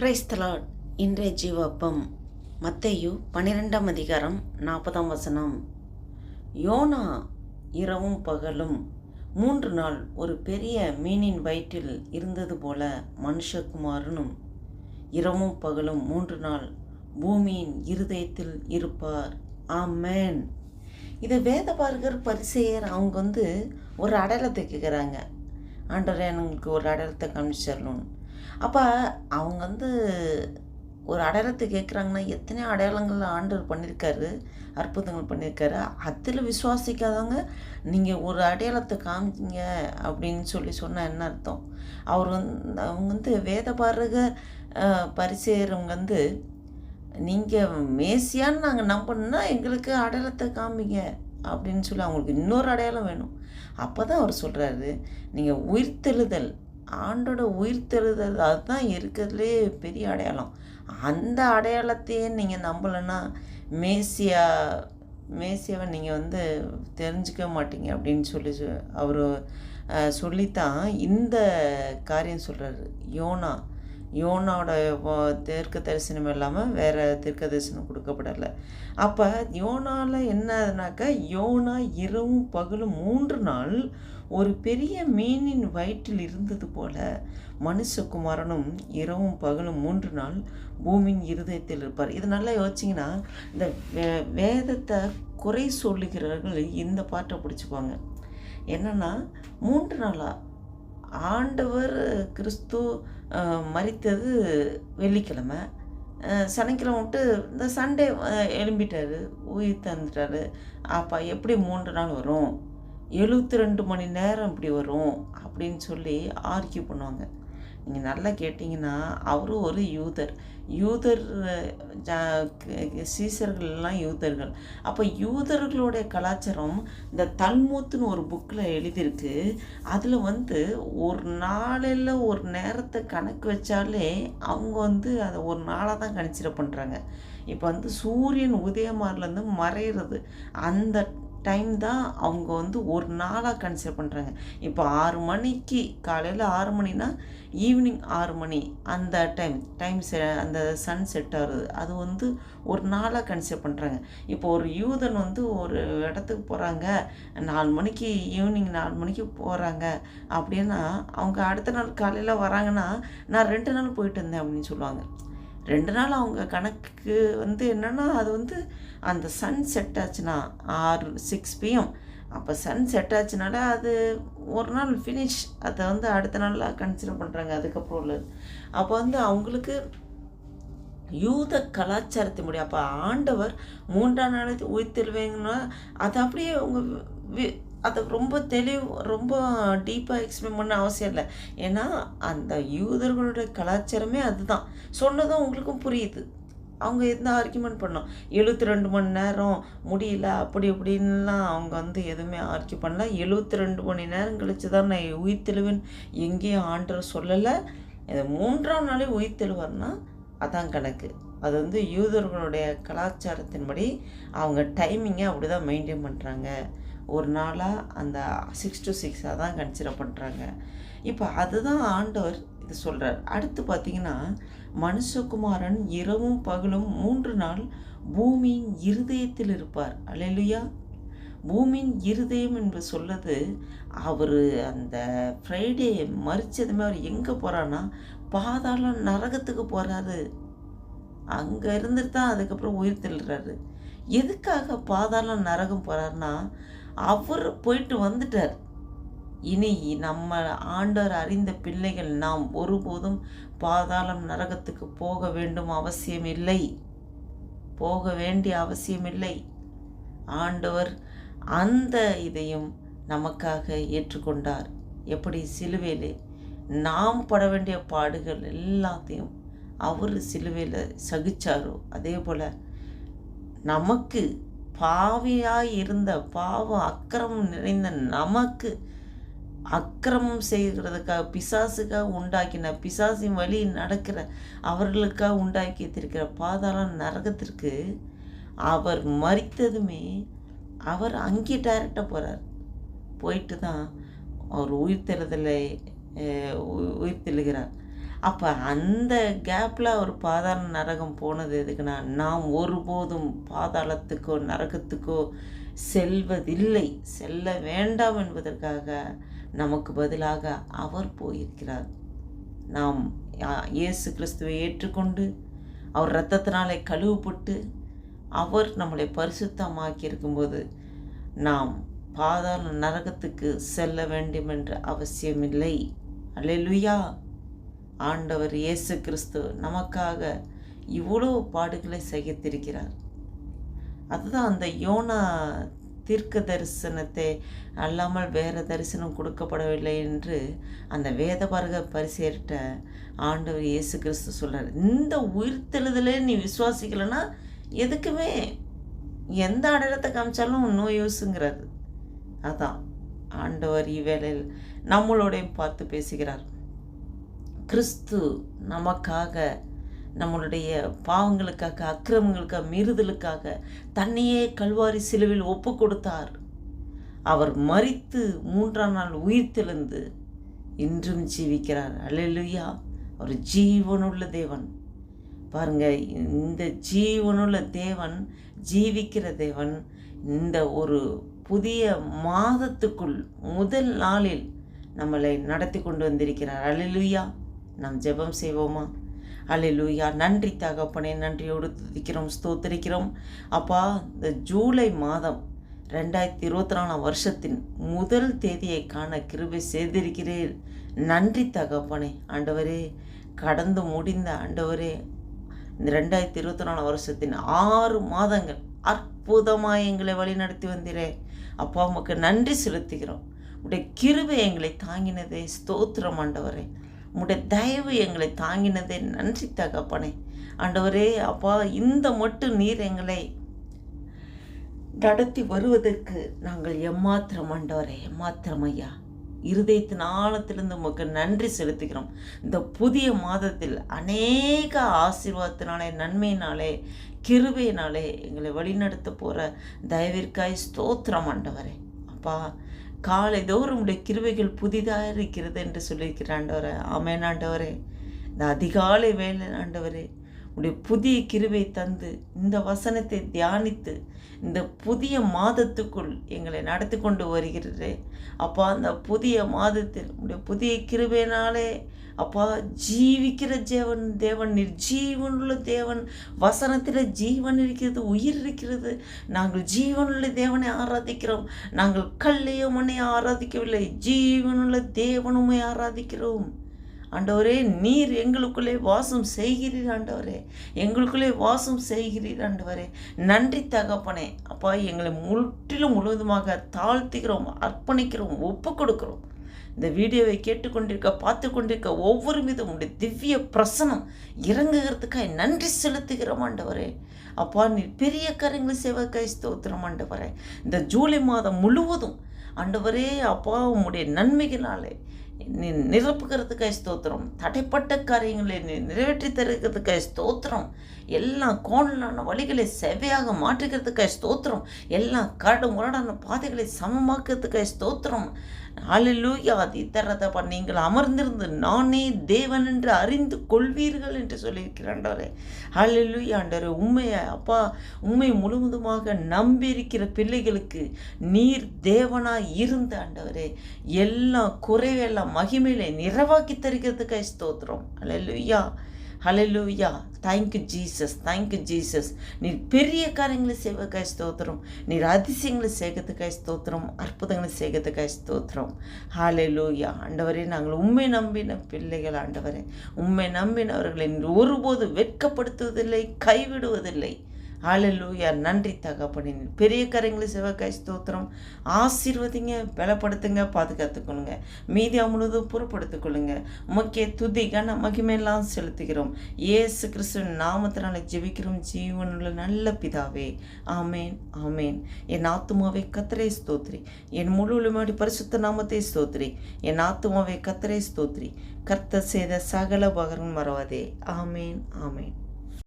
Praise the Lord இன்றைய ஜீவப்பம் மத்தையு பன்னிரெண்டாம் அதிகாரம் நாற்பதாம் வசனம். யோனா இரவும் பகலும் மூன்று நாள் ஒரு பெரிய மீனின் வயிற்றில் இருந்தது போல மனுஷகுமாரனும் இரவும் பகலும் மூன்று நாள் பூமியின் இருதயத்தில் இருப்பார். ஆமேன். இதை வேதபார்கர் பரிசெயர் அவங்க வந்து ஒரு அடையாளத்தை கேட்குறாங்க ஆண்டவர் எனக்கு ஒரு அடையாளத்தை காமிச்சிடணும் அப்போ அவங்க வந்து ஒரு அடையாளத்தை கேட்குறாங்கன்னா எத்தனை அடையாளங்கள் ஆண்டவர் பண்ணியிருக்காரு அற்புதங்கள் பண்ணியிருக்காரு அதில் விசுவாசிக்காதவங்க நீங்கள் ஒரு அடையாளத்தை காமிச்சிங்க அப்படின்னு சொல்லி சொன்னால் என்ன அர்த்தம்? அவர் வந்து அவங்க வந்து வேத பாரக பரிசெய்கிறவங்க வந்து நீங்கள் மேசியான்னு நாங்கள் நம்பணுன்னா எங்களுக்கு அடையாளத்தை காமிங்க அப்படின்னு சொல்லி அவங்களுக்கு இன்னொரு அடையாளம் வேணும். அப்போ தான் அவர் சொல்கிறாரு நீங்கள் உயிர்த்தெழுதல் ஆண்டோட உயிர்த்தெழுதல் அதுதான் இருக்கிறதுலே பெரிய அடையாளம். அந்த அடையாளத்தையே நீங்கள் நம்பலைன்னா மேசியா மேசியாவை நீங்கள் வந்து தெரிஞ்சுக்க மாட்டீங்க அப்படின்னு சொல்லி அவர் சொல்லித்தான் இந்த காரியம் சொல்கிறாரு யோனா யோனாவோட தீர்க்க தரிசனம் இல்லாமல் வேறு தீர்க்க தரிசனம் கொடுக்கப்படலை. அப்போ யோனாவில் என்னதுனாக்கா யோனா இரவும் பகலும் மூன்று நாள் ஒரு பெரிய மீனின் வயிற்றில் இருந்தது போல மனுஷகுமாரனும் இரவும் பகலும் மூன்று நாள் பூமியின் இருதயத்தில் இருப்பார். இது நல்லா யோசிச்சிங்கன்னா இந்த வே வேதத்தை குறை சொல்லுகிறவர்கள் இந்த பாட்டை பிடிச்சிப்பாங்க என்னென்னா மூன்று நாளாக ஆண்டவர் கிறிஸ்து மறித்தது வெள்ளிக்கிழமை. சனிக்கிழமை விட்டு இந்த சண்டே எழும்பிட்டார் உயிர் தந்துட்டார். அப்போ எப்படி மூன்று நாள் வரும்? எழுபத்தி ரெண்டு மணி நேரம் இப்படி வரும்? அப்படின்னு சொல்லி ஆர்கியூ பண்ணுவாங்க. நீங்கள் நல்லா கேட்டிங்கன்னா அவரும் ஒரு யூதர். யூதர் சீசர்கள்லாம் யூதர்கள். அப்போ யூதர்களுடைய கலாச்சாரம் இந்த தல்மூத்துன்னு ஒரு புக்கில் எழுதியிருக்கு. அதில் வந்து ஒரு நாளில் ஒரு நேரத்தை கணக்கு வச்சாலே அவங்க வந்து அதை ஒரு நாளாக தான் கணிச்சிட பண்ணுறாங்க இப்போ வந்து சூரியன் உதயமாரிலேருந்து மறையிறது. அந்த டைம் தான் அவங்க வந்து ஒரு நாளாக கன்சிடர் பண்ணுறாங்க இப்போ ஆறு மணிக்கு காலையில் ஆறு மணினா ஈவினிங் ஆறு மணி. அந்த டைம் டைம் செ அந்த சன் செட் ஆகுது. அது வந்து ஒரு நாளாக கன்சிடர் பண்ணுறாங்க இப்போ ஒரு யூதன் வந்து ஒரு இடத்துக்கு போகிறாங்க நாலு மணிக்கு ஈவினிங் நாலு மணிக்கு போகிறாங்க அப்படின்னா அவங்க அடுத்த நாள் காலையில் வராங்கன்னா நான் ரெண்டு நாள் போயிட்டு இருந்தேன் அப்படின்னு சொல்லுவாங்க. ரெண்டு நாள் அவங்க கணக்கு வந்து என்னென்னா அது வந்து அந்த சன் செட் ஆச்சுன்னா ஆறு சிக்ஸ் பிஎம் அப்போ சன் செட் ஆச்சுனால அது ஒரு நாள் ஃபினிஷ் அதை வந்து அடுத்த நாளாக கன்சிடர் பண்ணுறாங்க அதுக்கப்புறம் உள்ளது. அப்போ வந்து அவங்களுக்கு யூத கலாச்சாரத்தை முடியும் அப்போ ஆண்டவர் மூன்றாம் நாளைக்கு உயிர்த்தெழுவேங்கன்னா அது அப்படியே அவங்க அதை ரொம்ப தெளிவு ரொம்ப டீப்பாக எக்ஸ்பிளைன் பண்ண அவசியம் இல்லை. ஏன்னா அந்த யூதர்களுடைய கலாச்சாரமே அதுதான். சொன்னதும் உங்களுக்கும் புரியுது. அவங்க எந்த ஆர்கியூமெண்ட் பண்ணோம்? எழுபத்தி ரெண்டு மணி நேரம் முடியல அப்படி இப்படின்லாம் அவங்க வந்து எதுவுமே ஆர்கியூ பண்ணல. எழுபத்தி ரெண்டு மணி நேரம் கழித்து தான் நான் உயிர்த்தெழுவேன் எங்கேயும் ஆண்டர் சொல்லலை. இது மூன்றாம் நாளே உயிர்த்தெழுவார்னா அதான் கணக்கு. அது வந்து யூதர்களுடைய கலாச்சாரத்தின்படி அவங்க டைமிங்கை அப்படி தான் மெயின்டைன் பண்ணுறாங்க ஒரு நாளாக அந்த சிக்ஸ் டு சிக்ஸாக தான் கன்சிடர் பண்ணுறாங்க இப்போ அதுதான் ஆண்டவர் இது சொல்கிறார் அடுத்து பார்த்திங்கன்னா மனுஷகுமாரன் இரவும் பகலும் மூன்று நாள் பூமியின் இருதயத்தில் இருப்பார். அலையிலுயா பூமியின் இருதயம் என்று சொல்லது அவர் அந்த ஃப்ரைடே மறிச்சதுமே அவர் எங்கே போகிறான்னா பாதாளம் நரகத்துக்கு போகிறாரு அங்கே இருந்துட்டு தான் அதுக்கப்புறம் உயிர் தெள்ளுறாரு எதுக்காக பாதாளம் நரகம் போகிறாருன்னா அவர் போயிட்டு வந்துட்டார். இனி நம்ம ஆண்டவர் அறிந்த பிள்ளைகள் நாம் ஒருபோதும் பாதாளம் நரகத்துக்கு போக வேண்டும் அவசியம் இல்லை போக வேண்டிய அவசியம் இல்லை ஆண்டவர் அந்த இதையும் நமக்காக ஏற்றுக்கொண்டார். எப்படி? சிலுவையில். நாம் பட வேண்டிய பாடுகள் எல்லாத்தையும் அவர் சிலுவையில் சகிச்சாரோ? அதே போல் நமக்கு பாவியாய் இருந்த பாவம் அக்கிரமம் நிறைந்த நமக்கு அக்கிரமம் செய்கிறதுக்காக பிசாசுக்காக உண்டாக்கின பிசாசின் வழி நடக்கிற அவர்களுக்காக உண்டாக்கி இருக்கிற பாதாளம் நரகத்திற்கு அவர் மறித்ததுமே அவர் அங்கே டைரக்டாக போகிறார் போயிட்டு தான் அவர் உயிர் தெழுதலை உயிர் தெழுகிறார் அப்போ அந்த கேப்பில் அவர் பாதாள நரகம் போனது எதுக்குன்னா நாம் ஒருபோதும் பாதாளத்துக்கோ நரகத்துக்கோ செல்வதில்லை. செல்ல வேண்டாம் என்பதற்காக நமக்கு பதிலாக அவர் போயிருக்கிறார். நாம் இயேசு கிறிஸ்துவை ஏற்றுக்கொண்டு அவர் இரத்தத்தினாலே கழுவுப்பட்டு அவர் நம்மளை பரிசுத்தமாக்கி இருக்கும்போது நாம் பாதாள நரகத்துக்கு செல்ல வேண்டும் என்ற அவசியமில்லை. அல்லேலுயா! ஆண்டவர் இயேசு கிறிஸ்து நமக்காக இவ்வளோ பாடுகளை சகித்திருக்கிறார். அதுதான் அந்த யோனா தீர்க்க தரிசனத்தை அல்லாமல் வேறு தரிசனம் கொடுக்கப்படவில்லை என்று அந்த வேதபாரக பரிசேற்ற ஆண்டவர் இயேசு கிறிஸ்து சொல்கிறார் இந்த உயிர்த்தெழுதலே நீ விசுவாசிக்கலைன்னா எதுக்குமே எந்த அடையாளத்தை காமிச்சாலும் நோய் யூஸுங்கிறாரு அதான் ஆண்டவர் இவ்வேளையில் நம்மளோடையும் பார்த்து பேசுகிறார். கிறிஸ்து நமக்காக நம்மளுடைய பாவங்களுக்காக அக்கிரமங்களுக்காக மீறுதலுக்காக தன்னையே கல்வாரி சிலுவில் ஒப்பு கொடுத்தார் அவர் மறித்து மூன்றாம் நாள் உயிர்த்தெழுந்து இன்றும் ஜீவிக்கிறார். அல்லேலூயா. ஒரு ஜீவனுள்ள தேவன். பாருங்க இந்த ஜீவனுள்ள தேவன் ஜீவிக்கிற தேவன் இந்த ஒரு புதிய மாதத்துக்குள் முதல் நாளில் நம்மளை நடத்தி கொண்டு வந்திருக்கிறார். அல்லேலூயா. நாம் ஜெபம் செய்வோமா? அல்லேலூயா நன்றி தகப்பனே நன்றியோடு துதிக்கிறோம் ஸ்தோத்திரிக்கிறோம். அப்பா இந்த ஜூலை மாதம் ரெண்டாயிரத்தி இருபத்தி நாலாம் வருஷத்தின் முதல் தேதியை காண கிருபை செய்திருக்கிறேன் நன்றி தகப்பனே ஆண்டவரே. கடந்து முடிந்த ஆண்டவரே இந்த ரெண்டாயிரத்தி இருபத்தி நாலு வருஷத்தின் ஆறு மாதங்கள் அற்புதமாக எங்களை வழிநடத்தி வந்திரே. அப்பா உமக்கு நன்றி செலுத்துகிறோம். உடைய கிருபை எங்களை தாங்கினதே. ஸ்தோத்திரம் ஆண்டவரே. உடைய தயவு எங்களை தாங்கினதே. நன்றி தகப்பனே. ஆண்டவரே அப்பா இந்த மட்டும் நீர் எங்களை நடத்தி வருவதற்கு நாங்கள் எம்மாத்திரம் ஆண்டவரே எம்மாத்திரம் ஐயா. இருதயத்தின் ஆழத்திலிருந்து உமக்கு நன்றி செலுத்துகிறோம். இந்த புதிய மாதத்தில் அநேக ஆசீர்வாதத்தினாலே நன்மையினாலே கிருபையினாலே எங்களை வழிநடத்த போகிற தயவிற்காய் ஸ்தோத்திரம் ஆண்டவரே. அப்பா காலை தோறும் உடைய கிருவைகள் புதிதாக இருக்கிறது என்று சொல்லியிருக்கிற ஆண்டவரே. ஆமேன் ஆண்டவரே. இந்த அதிகாலை வேலை ஆண்டவரே உடைய புதிய கிருவை தந்து இந்த வசனத்தை தியானித்து இந்த புதிய மாதத்துக்குள் எங்களை நடத்தி கொண்டு வருகிறதே அப்பா அந்த புதிய மாதத்தில் உடைய புதிய கிருபையினாலே அப்பா ஜீவிக்கிற தேவன் தேவன் நிர்ஜீவனுள்ள தேவன் வசனத்தில் ஜீவன் இருக்கிறது உயிர் இருக்கிறது. நாங்கள் ஜீவனுள்ள தேவனை ஆராதிக்கிறோம். நாங்கள் கல்லையோ மண்ணை ஆராதிக்கவில்லை ஜீவனுள்ள தேவனுமை ஆராதிக்கிறோம். ஆண்டவரே நீர் எங்களுக்குள்ளே வாசம் செய்கிறீர் ஆண்டவரே. எங்களுக்குள்ளே வாசம் செய்கிறீர் ஆண்டவரே. நன்றி தகப்பனே. அப்பா எங்களை முற்றிலும் முழுவதுமாக தாழ்த்துகிறோம் அர்ப்பணிக்கிறோம் ஒப்பு கொடுக்கிறோம் இந்த வீடியோவை கேட்டுக்கொண்டிருக்க பார்த்து கொண்டிருக்க ஒவ்வொரு மீதும் உடைய திவ்ய பிரசனம் இறங்குகிறதுக்காக நன்றி செலுத்துகிறோம் ஆண்டவரே. அப்பா நீ பெரிய கரங்களை செய்வதற்காய் ஸ்தோத்திரம் ஆண்டவரே. இந்த ஜூலை மாதம் முழுவதும் ஆண்டவரே அப்பா உம்முடைய நன்மைகளாலே நிரப்புகிறதுக்காய் ஸ்தோத்திரம். தடைப்பட்ட காரியங்களை நிறைவேற்றி தருகிறதுக்காய் ஸ்தோத்திரம். எல்லாம் கோணலான வழிகளை செவையாக மாற்றுகிறதுக்காய் ஸ்தோத்திரம். எல்லாம் கரடு முரடான பாதைகளை சமமாக்கிறதுக்காக ஸ்தோத்திரம். அலிலூயா தரதப்பா நீங்கள் அமர்ந்திருந்து நானே தேவன் என்று அறிந்து கொள்வீர்கள் என்று சொல்லியிருக்கிறாண்டவரே அலிலூயா ஆண்டவரே உண்மையை அப்பா உண்மை முழுவதுமாக நம்பியிருக்கிற பிள்ளைகளுக்கு நீர் தேவனாய் இருந்த ஆண்டவரே எல்லாம் குறைவெல்லாம் மகிமையில நிறைவாக்கி தருகிறதுக்காக ஸ்தோத்திரம். Hallelujah hallelujah thank you Jesus thank you Jesus நீர் பெரிய காரியங்களை செய்வதற்காக ஸ்தோத்திரம். நீர் அதிசயங்களை சேர்க்கறதுக்காய் ஸ்தோத்திரம். அற்புதங்களை சேர்க்கறதுக்காய் ஸ்தோத்திரம். ஹாலலூயா ஆண்டவரே நாங்கள் உண்மை நம்பின பிள்ளைகள் ஆண்டவரே. உண்மை நம்பினவர்களை ஒருபோது வெட்கப்படுத்துவதில்லை கைவிடுவதில்லை. ஆளலூயா நன்றி தகப்படின் பெரிய கரைங்களை சிவகாய் ஸ்தோத்திரம். ஆசீர்வதிங்க பலப்படுத்துங்க பாதுகாத்துக்கொள்ளுங்க. மீதியா முழுவதும் பொறுப்படுத்திக்கொள்ளுங்க. முக்கிய துதி கன மகிமையெல்லாம் செலுத்துகிறோம். ஏசு கிறிஸ்துவின் நாமத்தினால ஜெபிக்கிறோம். ஜீவனுள்ள நல்ல பிதாவே. ஆமேன் ஆமேன். என் ஆத்துமாவை கத்திரை ஸ்தோத்ரி. என் முழு பரிசுத்த நாமத்தை ஸ்தோத்ரி. என் ஆத்துமாவை கத்திரை ஸ்தோத்ரி. கர்த்த செய்த சகல பகரன் மறவாதே. ஆமேன் ஆமேன்.